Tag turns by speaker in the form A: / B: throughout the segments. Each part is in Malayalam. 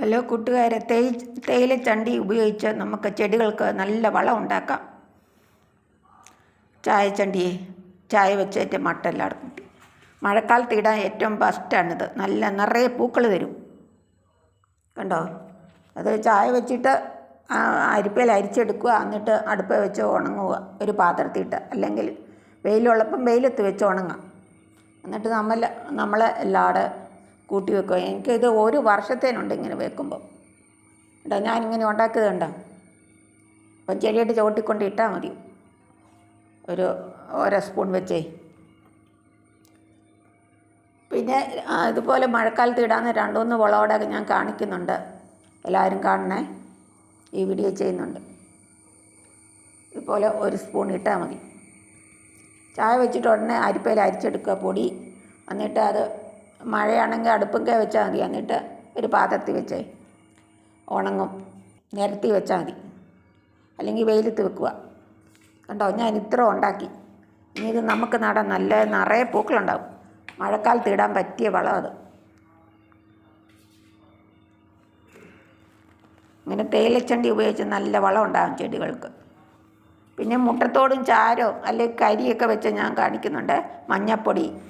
A: ഹലോ കൂട്ടുകാരെ തേയി തേയിലച്ചണ്ടി ഉപയോഗിച്ച് നമുക്ക് ചെടികൾക്ക് നല്ല വളം ഉണ്ടാക്കാം. ചായച്ചണ്ടിയെ ചായ വെച്ചേറ്റ് മട്ടെല്ലാം കിട്ടി. മഴക്കാലത്ത് ഇടാൻ ഏറ്റവും ബെസ്റ്റാണിത് നല്ല നിറയെ പൂക്കൾ തരും. കണ്ടോ? അത് ചായ വെച്ചിട്ട് അരിപ്പയിൽ അരിച്ചെടുക്കുക. എന്നിട്ട് അടുപ്പ് വെച്ച് ഉണങ്ങുക. ഒരു പാത്രത്തിട്ട് അല്ലെങ്കിൽ വെയിലുള്ളപ്പം വെയിലത്ത് വെച്ച് ഉണങ്ങാം. എന്നിട്ട് നമ്മൾ നമ്മളെ എല്ലാടെ കൂട്ടി വെക്കുക. എനിക്കിത് ഒരു വർഷത്തേനുണ്ട് ഇങ്ങനെ വെക്കുമ്പോൾ എടാ ഞാനിങ്ങനെ ഉണ്ടാക്കിയത് കണ്ടോ അപ്പം ചെടിയുടെ ചവിട്ടിക്കൊണ്ട് ഇട്ടാൽ മതി. ഒരു ഓരോ സ്പൂൺ വെച്ചേ. പിന്നെ ഇതുപോലെ മഴക്കാലത്ത് ഇടാന്ന് രണ്ടുമൂന്ന് വളവോടെ ഞാൻ കാണിക്കുന്നുണ്ട്. എല്ലാവരും കാണണേ. ഈ വീഡിയോ ചെയ്യുന്നുണ്ട്. ഇതുപോലെ ഒരു സ്പൂൺ ഇട്ടാൽ മതി. ചായ വെച്ചിട്ട് ഉടനെ അരിപ്പയിൽ അരിച്ചെടുക്കുക പൊടി. എന്നിട്ട് അത് മഴയാണെങ്കിൽ അടുപ്പൊക്കെ വെച്ചാൽ മതി. എന്നിട്ട് ഒരു പാത്രത്തിൽ വെച്ചേ ഉണങ്ങും. നിരത്തി വെച്ചാൽ മതി. അല്ലെങ്കിൽ വെയിലത്ത് വെക്കുക. കണ്ടോ? ഞാൻ ഇത്ര ഉണ്ടാക്കി. ഇനി ഇത് നമുക്ക് നടാൻ നല്ല നിറയെ പൂക്കളുണ്ടാവും. മഴക്കാലത്ത് ഇടാൻ പറ്റിയ വളം അത്. ഇങ്ങനെ തേയിലച്ചണ്ടി ഉപയോഗിച്ച് നല്ല വളം ഉണ്ടാകും ചെടികൾക്ക്. പിന്നെ മുട്ടത്തോടും ചാരോ അല്ലെങ്കിൽ കരിയൊക്കെ വെച്ച് ഞാൻ കാണിക്കുന്നുണ്ട്. മഞ്ഞപ്പൊടി.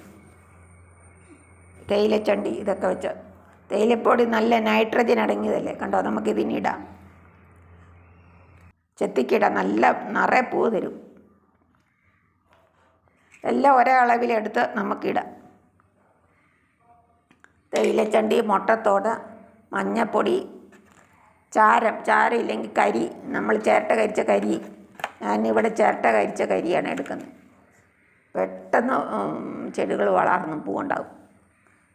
A: തേയിലച്ചണ്ടി ഇതൊക്കെ വെച്ച്. തേയിലപ്പൊടി നല്ല നൈട്രജൻ അടങ്ങിയതല്ലേ? കണ്ടോ? നമുക്ക് ഇതിനിടാം ചെത്തിക്കിടാം നല്ല നിറയെ പൂ തരും. എല്ലാം ഒരേ അളവിലെടുത്ത് നമുക്കിടാം തേയിലച്ചണ്ടി മുട്ടത്തോട് മഞ്ഞപ്പൊടി ചാരം ചാരം ഇല്ലെങ്കിൽ കരി. നമ്മൾ ചേട്ട കരിച്ച കരി. ഞാനിവിടെ ചേട്ട കരിച്ച കരിയാണ് എടുക്കുന്നത്. പെട്ടെന്ന് ചെടികൾ വളർന്ന് പൂവുണ്ടാകും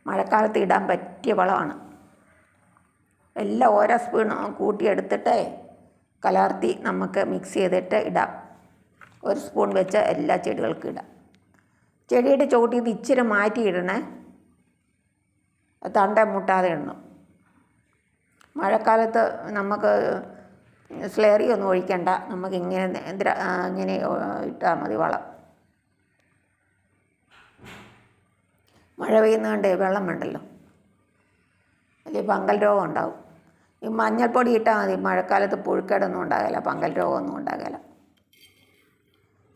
A: മഴക്കാലത്ത് ഇടാൻ പറ്റിയ വളമാണ്. എല്ലാം ഓരോ സ്പൂൺ കൂട്ടിയെടുത്തിട്ട് കലർത്തി നമുക്ക് മിക്സ് ചെയ്തിട്ട് ഇടാം. ഒരു സ്പൂൺ വെച്ച് എല്ലാ ചെടികൾക്കും ഇടാം. ചെടിയുടെ ചോട്ടിൽ നിന്ന് ഇച്ചിരി മാറ്റിയിടണേ തണ്ട മുട്ടാതെ ഇടണം. മഴക്കാലത്ത് നമുക്ക് സ്ലേറി ഒന്നും ഒഴിക്കണ്ട. നമുക്ക് ഇങ്ങനെ നേന്ത്ര ഇങ്ങനെ ഇട്ടാൽ മതി വളം. മഴ പെയ്യുന്നതുകൊണ്ട് വെള്ളം വേണ്ടല്ലോ. അല്ലെങ്കിൽ പങ്കൽ രോഗം ഉണ്ടാവും. ഈ മഞ്ഞൾപ്പൊടി ഇട്ടാൽ മതി. മഴക്കാലത്ത് പുഴുക്കേടൊന്നും ഉണ്ടാകില്ല പങ്കൽ രോഗമൊന്നും ഉണ്ടാകില്ല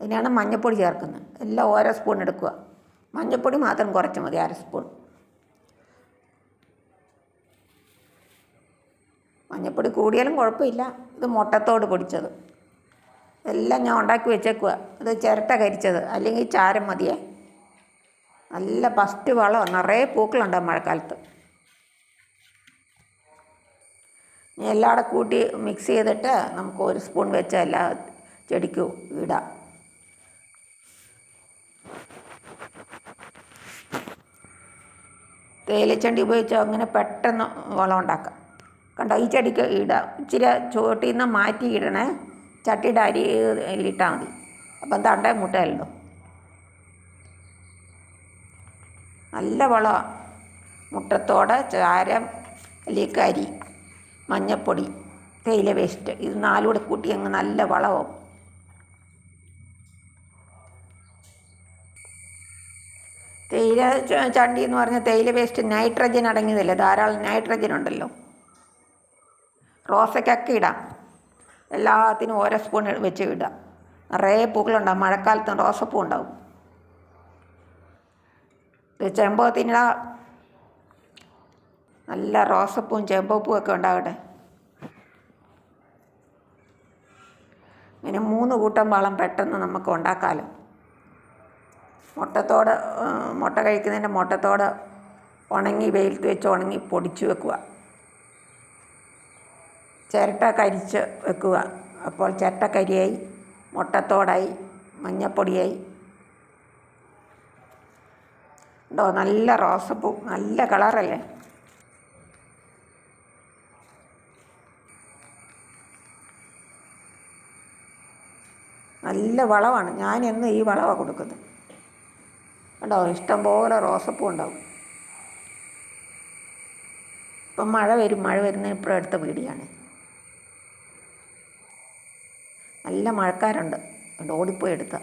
A: ഇതിനാണ് മഞ്ഞൾപ്പൊടി ചേർക്കുന്നത്. എല്ലാം ഓരോ സ്പൂൺ എടുക്കുക. മഞ്ഞൾപ്പൊടി മാത്രം കുറച്ച് മതി അര സ്പൂൺ മഞ്ഞൾപ്പൊടി കൂടിയാലും കുഴപ്പമില്ല. ഇത് മുട്ടത്തോട് പൊടിച്ചത്. എല്ലാം ഞാൻ ഉണ്ടാക്കി വെച്ചേക്കുക ഇത് ചിരട്ട കരിച്ചത്. അല്ലെങ്കിൽ ചാരം മതിയേ. നല്ല ഫസ്റ്റ് വളം നിറയെ പൂക്കളുണ്ടാവും മഴക്കാലത്ത്. എല്ലാടെ എല്ലാം കൂടെ കൂട്ടി മിക്സ് ചെയ്തിട്ട് നമുക്ക് ഒരു സ്പൂൺ വെച്ച് എല്ലാ ചെടിക്കും ഇടാം. തേയിലച്ചണ്ടി ഉപയോഗിച്ച് അങ്ങനെ പെട്ടെന്ന് വളം ഉണ്ടാക്കാം. കണ്ടോ ഈ ചെടിക്ക് ഇടാം. ഇച്ചിരി ചുവട്ടിൽ നിന്ന് മാറ്റി ഇടണേ. ചട്ടിയുടെ അരിയിലിട്ടാൽ മതി. അപ്പം തണ്ടേ മുട്ടയല്ലോ നല്ല വളമാണ് മുട്ടത്തോട് ചാരം അല്ലെങ്കിൽ കരി മഞ്ഞപ്പൊടി തേയില വേസ്റ്റ് ഇത് നാലും കൂടെ കൂട്ടി അങ്ങ് നല്ല വളമാവും. തേയില ചണ്ടി എന്ന് പറഞ്ഞാൽ തേയില വേസ്റ്റ് നൈട്രജൻ അടങ്ങിയതല്ലേ? ധാരാളം നൈട്രജൻ ഉണ്ടല്ലോ. റോസയ്ക്കൊക്കെ ഇടാം. എല്ലാത്തിനും ഓരോ സ്പൂൺ വെച്ച് ഇടാം. നിറയെ പൂക്കളുണ്ടാവും. മഴക്കാലത്തും റോസപ്പൂ ഉണ്ടാവും ഇത് ചെമ്പകത്തിനിട നല്ല റോസപ്പൂവും ചെമ്പകപ്പൂവും ഒക്കെ ഉണ്ടാകട്ടെ. ഇങ്ങനെ മൂന്ന് കൂട്ടം വളം പെട്ടെന്ന് നമുക്ക് ഉണ്ടാക്കാമല്ലോ മുട്ടത്തോട് മുട്ട കഴിക്കുന്നതിന്റെ മുട്ടത്തോട് ഉണങ്ങി വെയിലത്ത് വെച്ച് ഉണങ്ങി പൊടിച്ച് വെക്കുക. ചിരട്ട കരിച്ച് വെക്കുക. അപ്പോൾ ചിരട്ട കരിയായി മുട്ടത്തോടായി മഞ്ഞപ്പൊടിയായി. ഉണ്ടോ? നല്ല റോസപ്പൂ നല്ല കളറല്ലേ? നല്ല വളമാണ് ഞാൻ എന്ന് ഈ വളമാണ് കൊടുക്കുന്നത്. കണ്ടോ? ഇഷ്ടംപോലെ റോസപ്പൂ ഉണ്ടാവും. ഇപ്പം മഴ വരും. മഴ വരുന്ന ഇപ്പോഴും അടുത്ത വീടിയാണ് നല്ല മഴക്കാരുണ്ട്. ഓടിപ്പോയി എടുത്ത.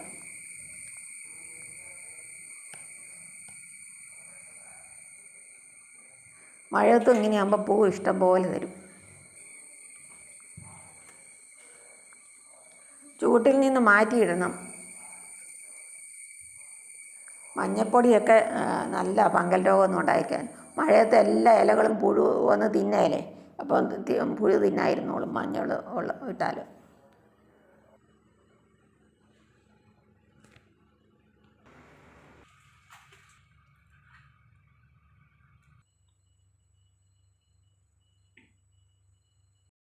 A: മഴയത്തും ഇങ്ങനെയാകുമ്പോൾ പൂ ഇഷ്ടം പോലെ തരും ചൂട്ടിൽ നിന്ന് മാറ്റിയിടണം. മഞ്ഞപ്പൊടിയൊക്കെ നല്ല പങ്കൽ രോഗമൊന്നും ഉണ്ടായിക്കാൻ. മഴയത്ത് എല്ലാ ഇലകളും പുഴു വന്ന് തിന്നേലേ. അപ്പം പുഴു തിന്നായിരുന്നോളും മഞ്ഞൾ ഉള്ള ഇട്ടാൽ